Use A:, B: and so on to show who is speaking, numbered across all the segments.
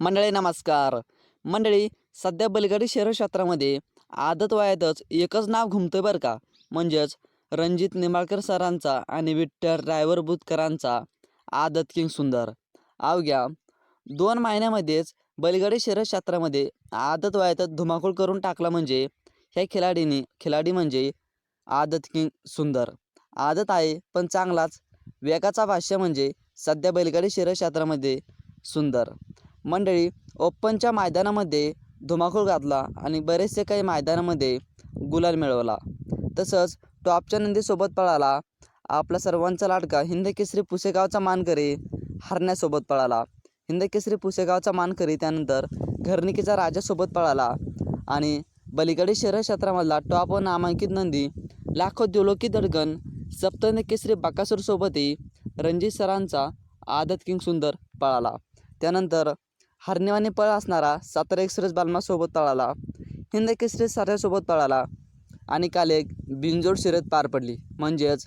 A: मंडळी नमस्कार. मंडळी सध्या बलगाडी शहर क्षेत्रामध्ये आदत वयातच एकच नाव घुमतंय बरं का? म्हणजेच रणजित निंबाळकर सरांचा आणि विठ्ठल ड्रायव्हर बुतकरांचा आदत किंग सुंदर. अवघ्या दोन महिन्यामध्येच बैलगाडी शहर क्षेत्रामध्ये आदत वयातच धुमाकूळ करून टाकला म्हणजे ह्या खिलाडीने खिलाडी म्हणजे आदत किंग सुंदर. आदत आहे पण चांगलाच. वेगाचा भाष्य म्हणजे सध्या बैलगाडी शहर क्षेत्रामध्ये सुंदर. मंडळी ओपनच्या मैदानामध्ये धुमाकूळ घातला आणि बरेचसे काही मैदानामध्ये गुलाल मिळवला. तसंच टॉपच्या नंदीसोबत पळाला. आपला सर्वांचा लाडका हिंद केसरी पुसेगावचा मानकरी हरण्यासोबत पळाला. हिंद केसरी पुसेगावचा मानकरी त्यानंतर घरणिकेचा राजासोबत पळाला आणि बलीकडे शहर क्षेत्रामधला टॉप व नामांकित नंदी लाखो दिवलोकी दडगण सप्तंद केसरी बाकासूरसोबतही रणजित सरांचा आदत किंग सुंदर पळाला. त्यानंतर हरणेवाने पळ असणारा सातारा एक्सप्रेस बालमासोबत पळाला हिंद केसरी साऱ्यासोबत पळाला आणि काल एक बिनजोड शिरत पार पडली. म्हणजेच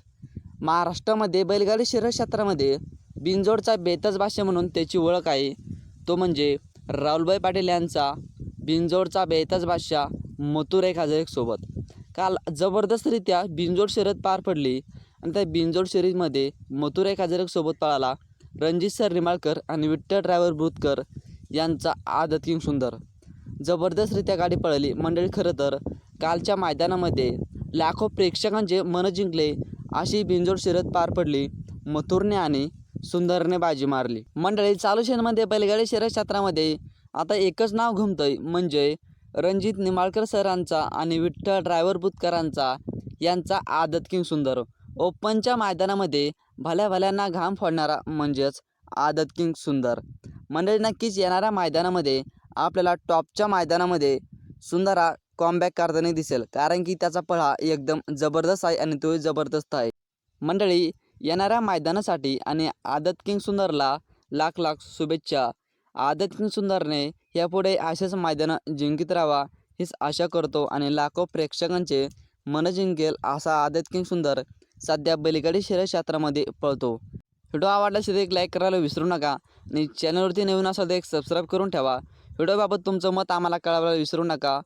A: महाराष्ट्रामध्ये बैलगाडी शर्यत क्षेत्रामध्ये बिनजोडचा बेतज भाषा म्हणून त्याची ओळख आहे. तो म्हणजे राहुलभाई पाटील यांचा बिनजोडचा बेतज भाषा मथुर एक हजार एक सोबत. काल जबरदस्तरित्या बिनजोड शर्यत पार पडली आणि त्या बिनजोड शर्यतीमध्ये मथुर एक हजार एक सोबत पळाला रणजित सर रिमाळकर आणि विठ्ठल ड्रायव्हर भूतकर यांचा आदत किंग सुंदर. जबरदस्तरित्या गाडी पळली. मंडळी खरं तर कालच्या मैदानामध्ये लाखो प्रेक्षकांचे मन जिंकले अशी बिंजोड शिरत पार पडली मथुरने आणि सुंदरने बाजी मारली. मंडळी चालू शेनमध्ये बैलगाडी शर्यत क्षेत्रामध्ये आता एकच नाव घुमतंय म्हणजे रणजित निंबाळकर सरांचा आणि विठ्ठल ड्रायव्हर बुतकरांचा यांचा आदत किंग सुंदर. ओपनच्या मैदानामध्ये भल्या भल्यांना घाम फोडणारा म्हणजेच आदत किंग सुंदर. मंडळी नक्कीच येणाऱ्या मैदानामध्ये आपल्याला टॉपच्या मैदानामध्ये सुंदरा कॉमबॅक करताना दिसेल. कारण की त्याचा पळा एकदम जबरदस्त आहे आणि तोही जबरदस्त आहे. मंडळी येणाऱ्या मैदानासाठी आणि आदत किंग सुंदरला लाख लाख शुभेच्छा. आदत किंग सुंदरने यापुढे असेच मैदानं जिंकित राहावा हीच आशा करतो आणि लाखो प्रेक्षकांचे मन जिंकेल असा आदत किंग सुंदर सध्या बैलगाडी शर्यत क्षेत्रामध्ये पळतो. व्हिडिओ आवडला असेल तर एक लाईक करायला विसरू नका. आणि चॅनलवरती नवीन असाल तर एक सबस्क्राईब करून ठेवा. व्हिडिओबाबत तुमचं मत आम्हाला कळवायला विसरू नका.